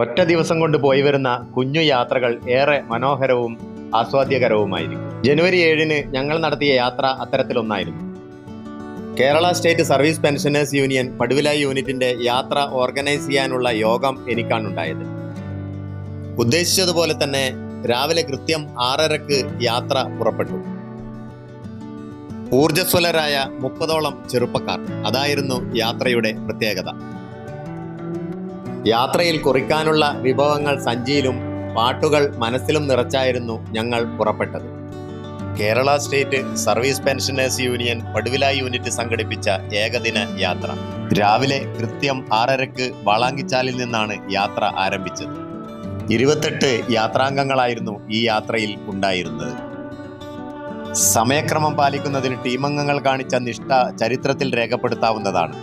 ഒറ്റ ദിവസം കൊണ്ട് പോയി വരുന്ന കുഞ്ഞു യാത്രകൾ ഏറെ മനോഹരവും ആസ്വാദ്യകരവുമായിരിക്കും. ജനുവരി ഏഴിന് ഞങ്ങൾ നടത്തിയ യാത്ര അത്തരത്തിലൊന്നായിരുന്നു Kerala state service pensioners union Paduvila യൂണിറ്റിന്റെ യാത്ര ഓർഗനൈസ് ചെയ്യാനുള്ള യോഗം എനിക്കാണുണ്ടായത്. ഉദ്ദേശിച്ചതുപോലെ തന്നെ രാവിലെ കൃത്യം ആറരക്ക് യാത്ര പുറപ്പെട്ടു. ഊർജസ്വലരായ മുപ്പതോളം ചെറുപ്പക്കാർ. അതായിരുന്നു യാത്രയുടെ പ്രത്യേകത. യാത്രയിൽ കുറിക്കാനുള്ള വിഭവങ്ങൾ സഞ്ചിയിലും പാട്ടുകൾ മനസ്സിലും നിറച്ചായിരുന്നു ഞങ്ങൾ പുറപ്പെട്ടത്. Kerala state service pensioners union Paduvila unit സംഘടിപ്പിച്ച ഏകദിന യാത്ര. രാവിലെ കൃത്യം ആറരക്ക് വാളാങ്കിച്ചാലിൽ നിന്നാണ് യാത്ര ആരംഭിച്ചത്. ഇരുപത്തെട്ട് യാത്രാംഗങ്ങളായിരുന്നു ഈ യാത്രയിൽ ഉണ്ടായിരുന്നത്. സമയക്രമം പാലിക്കുന്നതിൽ ടീമംഗങ്ങൾ കാണിച്ച നിഷ്ഠ ചരിത്രത്തിൽ രേഖപ്പെടുത്താവുന്നതാണ്.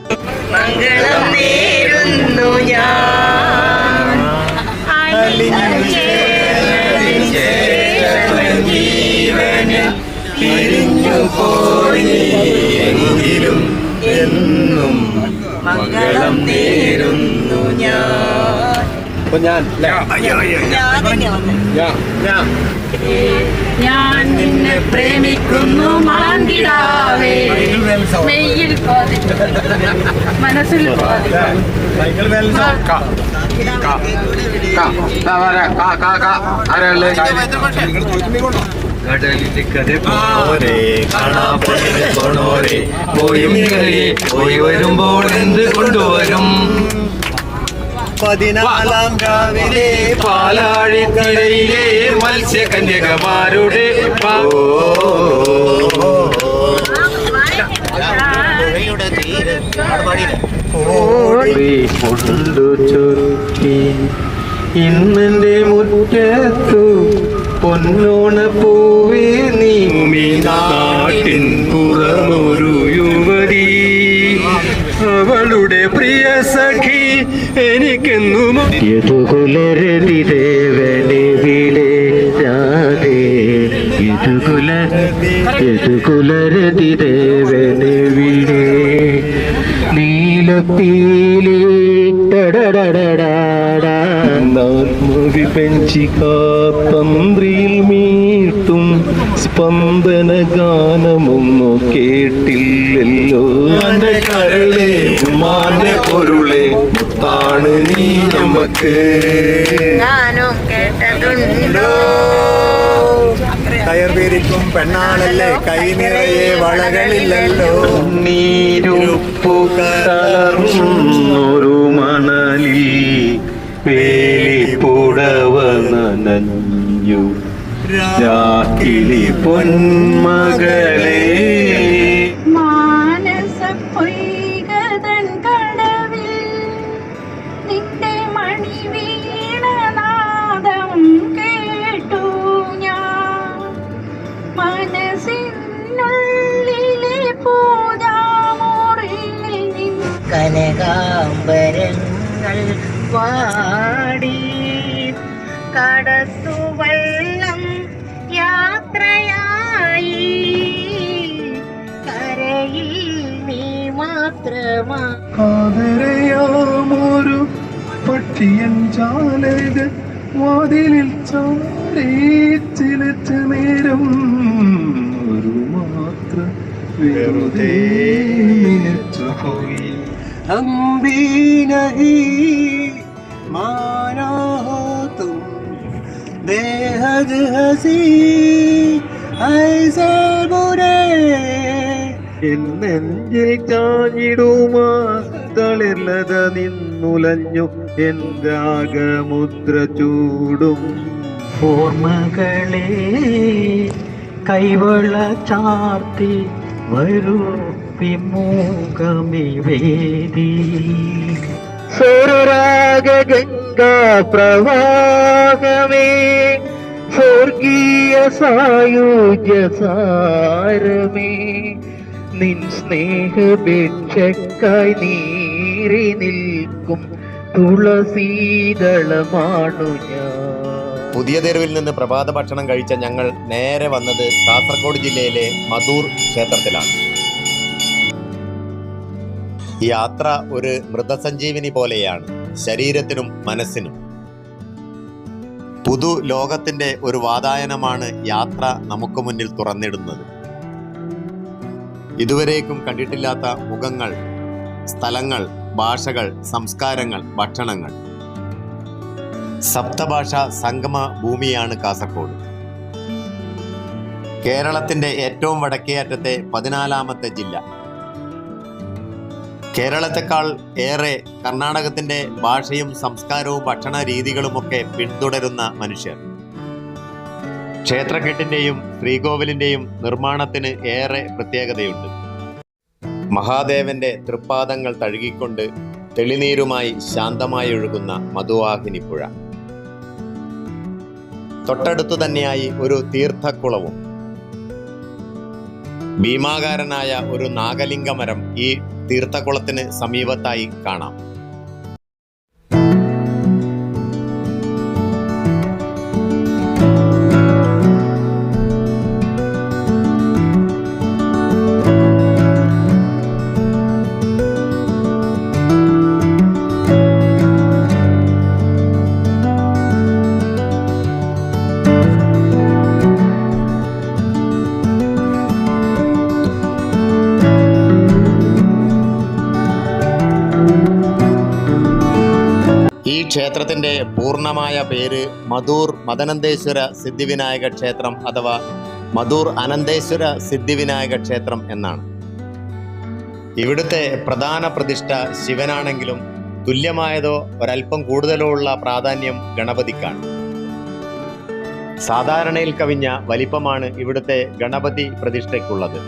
മംഗളം നേരുന്നു ഞാൻ. പിരിഞ്ഞു പോയി എങ്കിലും എന്നും മംഗളം നേരുന്നു ഞാൻ. അപ്പൊ ഞാൻ ഞാൻ നിന്നെ പ്രേമിക്കുന്നു മാന്തിടാവേ മെയ്യിൽ മനസ്സിൽ കടലിന്റെ കഥ പോരെ കാണാപ്പൊന്നിന് കൊണോരെ പോയും പോയി വരുമ്പോൾ എന്ത് കൊണ്ടുവരും? പതിനാലാം രാവിലെ പാലാഴിക്കരയിലെ മത്സ്യകന്യകമാരുടെ കൊണ്ടു ചുരുട്ടി ഇന്നെന്റെ മുറ്റത്തു പൊന്നോണ പൂവേ നീ നാട്ടിൻ പുറമൊരു യുവതി. അവളുടെ പ്രിയ സഖി എനിക്കെന്നും യദുകുലരതി ദേവനെ വിടേ രാധേ ദേവനെ പെഞ്ചി മീട്ടും സ്പന്ദന ഗാനമൊന്നും കേട്ടില്ലല്ലോ. കരളെ ഉമ്മാന്റെ പൊരുളെ മുത്താണ് നീ നമുക്ക്. ഞാനും കേട്ടതുണ്ടോ? കയർ പെണ്ണാണല്ലേ കൈ നിറയെ വളകളില്ലല്ലോ. നീരുപ്പു കലർന്നൊരു മണലിൽ വേലിപ്പുടവ നനഞ്ഞു. രാക്കിളി പൊന്മകളെ. മാനസ പൊയ്കതൻ കടവിൽ നിന്റെ മണി വീണനാദം കേട്ടു ഞാൻ. മനസ്സിനുള്ളിലെ പൂജാമുറിയിൽ കനകാംബരങ്ങൾ വാടി. കടത്തുവെള്ളം ചാലക വാതിലിൽ ചാരിച്ചിലച്ച നേരം ഒരു മാത്ര വെറുതെ പോയി അമ്പീനഹി മാനാ തും ബേഹദ് ഹസി ഐസേ ബുരേ എന്നെഞ്ചിൽ ചാഞ്ഞിടുമാ തളിർലത നിന്നുലഞ്ഞു എൻ രാഗമുദ്ര ചൂടും. ഓർമ്മകളെ കൈവള ചാർത്തി വരൂ വിമൂകമി സ്വരുരാഗ ഗംഗാ പ്രവാഹമേ സ്വർഗീയ സായുജ്യ സാരമേ. നിൻ സ്നേഹഭിക്ഷക്കായി നീറി നിൽക്കും തുളസീതളമാണു ഞാൻ. പുതിയ തെരുവിൽ നിന്ന് പ്രഭാത ഭക്ഷണം കഴിച്ച ഞങ്ങൾ നേരെ വന്നത് കാസർഗോഡ് ജില്ലയിലെ മധൂർ ക്ഷേത്രത്തിലാണ്. യാത്ര ഒരു മൃതസഞ്ജീവിനി പോലെയാണ് ശരീരത്തിനും മനസ്സിനും. പുതു ലോകത്തിന്റെ ഒരു വാതായനമാണ് യാത്ര നമുക്ക് മുന്നിൽ തുറന്നിടുന്നത്. ഇതുവരേക്കും കണ്ടിട്ടില്ലാത്ത മുഖങ്ങൾ സ്ഥലങ്ങൾ ഭാഷകൾ സംസ്കാരങ്ങൾ ഭക്ഷണങ്ങൾ. സപ്തഭാഷ സംഗമ ഭൂമിയാണ് കാസർഗോഡ് കേരളത്തിന്റെ ഏറ്റവും വടക്കേ അറ്റത്തെ പതിനാലാമത്തെ ജില്ല. കേരളത്തെക്കാൾ ഏറെ കർണാടകത്തിന്റെ ഭാഷയും സംസ്കാരവും ഭക്ഷണ രീതികളുമൊക്കെ പിന്തുടരുന്ന മനുഷ്യർ. ക്ഷേത്രക്കെട്ടിന്റെയും ശ്രീകോവിലിന്റെയും നിർമ്മാണത്തിന് ഏറെ പ്രത്യേകതയുണ്ട്. മഹാദേവന്റെ തൃപ്പാദങ്ങൾ തഴുകിക്കൊണ്ട് തെളിനീരുമായി ശാന്തമായി ഒഴുകുന്ന മധുവാഹിനി പുഴ. തൊട്ടടുത്തു തന്നെയായി ഒരു തീർത്ഥക്കുളവും. ഭീമാകാരനായ ഒരു നാഗലിംഗമരം ഈ തീർത്ഥക്കുളത്തിന് സമീപത്തായി കാണാം. ഈ ക്ഷേത്രത്തിന്റെ പൂർണമായ പേര് മധൂർ മദനന്തേശ്വര സിദ്ധിവിനായക ക്ഷേത്രം അഥവാ മധൂർ അനന്തേശ്വര സിദ്ധിവിനായക ക്ഷേത്രം എന്നാണ്. ഇവിടുത്തെ പ്രധാന പ്രതിഷ്ഠ ശിവനാണെങ്കിലും തുല്യമായതോ ഒരല്പം കൂടുതലോ ഉള്ള പ്രാധാന്യം ഗണപതിക്കാണ്. സാധാരണയിൽ കവിഞ്ഞ വലിപ്പമാണ് ഇവിടുത്തെ ഗണപതി പ്രതിഷ്ഠയ്ക്കുള്ളത്.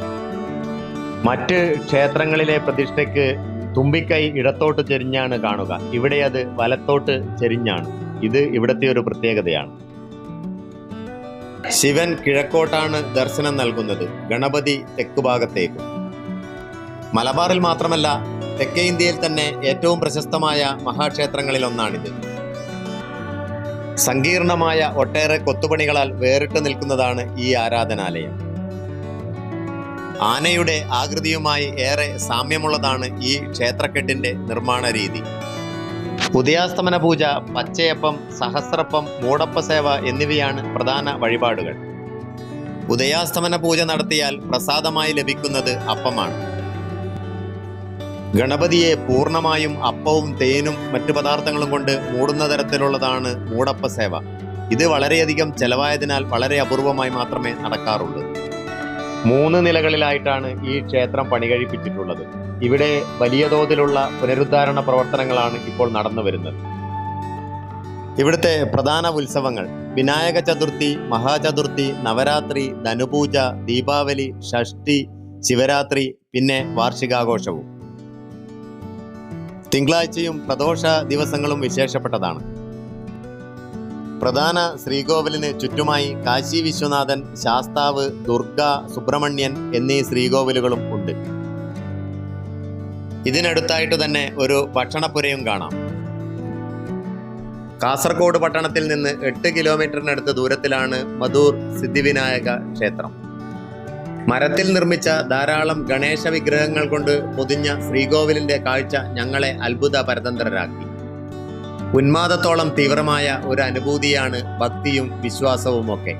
മറ്റ് ക്ഷേത്രങ്ങളിലെ പ്രതിഷ്ഠയ്ക്ക് തുമ്പിക്കൈ ഇടത്തോട്ട് ചെരിഞ്ഞാണ് കാണുക. ഇവിടെ അത് വലത്തോട്ട് ചെരിഞ്ഞാണ്. ഇത് ഇവിടുത്തെ ഒരു പ്രത്യേകതയാണ്. ശിവൻ കിഴക്കോട്ടാണ് ദർശനം നൽകുന്നത്. ഗണപതി തെക്ക് ഭാഗത്തേക്കും. മലബാറിൽ മാത്രമല്ല തെക്കേ ഇന്ത്യയിൽ തന്നെ ഏറ്റവും പ്രശസ്തമായ മഹാക്ഷേത്രങ്ങളിൽ ഒന്നാണിത്. സങ്കീർണമായ ഒട്ടേറെ കൊത്തുപണികളാൽ വേറിട്ട് നിൽക്കുന്നതാണ് ഈ ആരാധനാലയം. ആനയുടെ ആകൃതിയുമായി ഏറെ സാമ്യമുള്ളതാണ് ഈ ക്ഷേത്രക്കെട്ടിന്റെ നിർമ്മാണ രീതി. ഉദയാസ്തമന പൂജ പച്ചയപ്പം സഹസ്രപ്പം മൂടപ്പ സേവ എന്നിവയാണ് പ്രധാന വഴിപാടുകൾ. ഉദയാസ്തമന പൂജ നടത്തിയാൽ പ്രസാദമായി ലഭിക്കുന്നത് അപ്പമാണ്. ഗണപതിയെ പൂർണമായും അപ്പവും തേനും മറ്റു പദാർത്ഥങ്ങളും കൊണ്ട് മൂടുന്ന തരത്തിലുള്ളതാണ് മൂടപ്പ സേവ ഇത് വളരെയധികം ചെലവായതിനാൽ വളരെ അപൂർവമായി മാത്രമേ നടക്കാറുള്ളൂ. മൂന്ന് നിലകളിലായിട്ടാണ് ഈ ക്ഷേത്രം പണികഴിപ്പിച്ചിട്ടുള്ളത്. ഇവിടെ വലിയ തോതിലുള്ള പുനരുദ്ധാരണ പ്രവർത്തനങ്ങളാണ് ഇപ്പോൾ നടന്നു വരുന്നത്. ഇവിടുത്തെ പ്രധാന ഉത്സവങ്ങൾ വിനായക ചതുർത്ഥി മഹാചതുർത്ഥി നവരാത്രി ധനുപൂജ ദീപാവലി ഷഷ്ടി ശിവരാത്രി പിന്നെ വാർഷികാഘോഷവും. തിങ്കളാഴ്ചയും പ്രദോഷ ദിവസങ്ങളും വിശേഷപ്പെട്ടതാണ്. പ്രധാന ശ്രീകോവിലിന് ചുറ്റുമായി കാശി വിശ്വനാഥൻ ശാസ്താവ് ദുർഗ സുബ്രഹ്മണ്യൻ എന്നീ ശ്രീകോവിലുകളും ഉണ്ട്. ഇതിനടുത്തായിട്ട് തന്നെ ഒരു ഭക്ഷണപ്പുരയും കാണാം. കാസർഗോഡ് പട്ടണത്തിൽ നിന്ന് എട്ട് കിലോമീറ്ററിനടുത്ത് ദൂരത്തിലാണ് മധൂർ സിദ്ധിവിനായക ക്ഷേത്രം. മരത്തിൽ നിർമ്മിച്ച ധാരാളം ഗണേശ വിഗ്രഹങ്ങൾ കൊണ്ട് പൊതിഞ്ഞ ശ്രീകോവിലിന്റെ കാഴ്ച ഞങ്ങളെ അത്ഭുത പരതന്ത്രരാക്കി. ഉന്മാദത്തോളം തീവ്രമായ ഒരു അനുഭൂതിയാണ് ഭക്തിയും വിശ്വാസവും ഒക്കെ.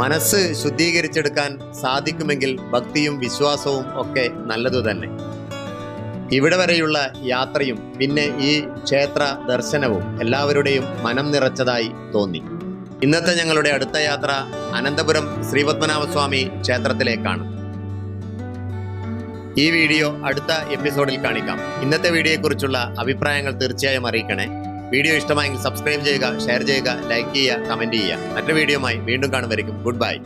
മനസ്സ് ശുദ്ധീകരിച്ചെടുക്കാൻ സാധിക്കുമെങ്കിൽ ഭക്തിയും വിശ്വാസവും ഒക്കെ നല്ലതു തന്നെ. ഇവിടെ വരെയുള്ള യാത്രയും പിന്നെ ഈ ക്ഷേത്ര ദർശനവും എല്ലാവരുടെയും മനം നിറച്ചതായി തോന്നി. ഇന്നത്തെ ഞങ്ങളുടെ അടുത്ത യാത്ര അനന്തപുരം ശ്രീപത്മനാഭസ്വാമി ക്ഷേത്രത്തിലേക്കാണ്. ഈ വീഡിയോ അടുത്ത എപ്പിസോഡിൽ കാണിക്കാം. ഇന്നത്തെ വീഡിയോയെക്കുറിച്ചുള്ള അഭിപ്രായങ്ങൾ തീർച്ചയായും അറിയിക്കണേ. വീഡിയോ ഇഷ്ടമായെങ്കിൽ സബ്സ്ക്രൈബ് ചെയ്യുക ഷെയർ ചെയ്യുക ലൈക്ക് ചെയ്യുക കമന്റ് ചെയ്യുക. മറ്റൊരു വീഡിയോമായി വീണ്ടും കാണുമായിരിക്കും ഗുഡ് ബൈ.